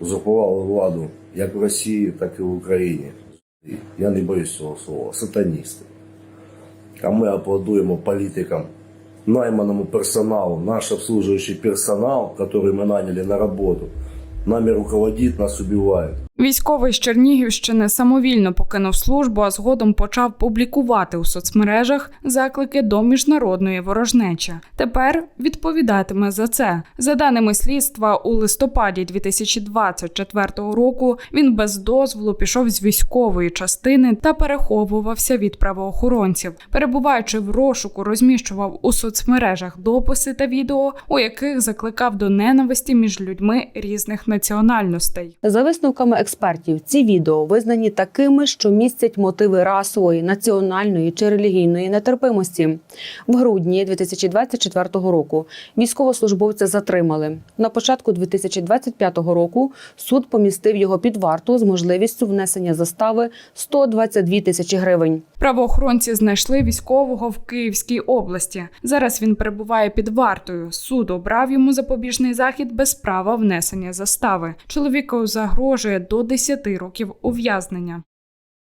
узурпували владу як в Росії, так і в Україні. Я не боюсь цього слова. Сатаністи. А ми аплодуємо політикам, найманому персоналу, наш обслуживающий персонал, который мы наняли на работу, нами руководит, нас убивает. Військовий з Чернігівщини самовільно покинув службу, а згодом почав публікувати у соцмережах заклики до міжнародної ворожнечі. Тепер відповідатиме за це. За даними слідства, у листопаді 2024 року він без дозволу пішов з військової частини та переховувався від правоохоронців. Перебуваючи в розшуку, розміщував у соцмережах дописи та відео, у яких закликав до ненависті між людьми різних національностей. За висновками експертів, ці відео визнані такими, що містять мотиви расової, національної чи релігійної нетерпимості. В грудні 2024 року військовослужбовця затримали. На початку 2025 року суд помістив його під варту з можливістю внесення застави 122 тисячі гривень. Правоохоронці знайшли військового в Київській області. Зараз він перебуває під вартою. Суд обрав йому запобіжний захід без права внесення застави. Чоловіку загрожує до 10 років ув'язнення.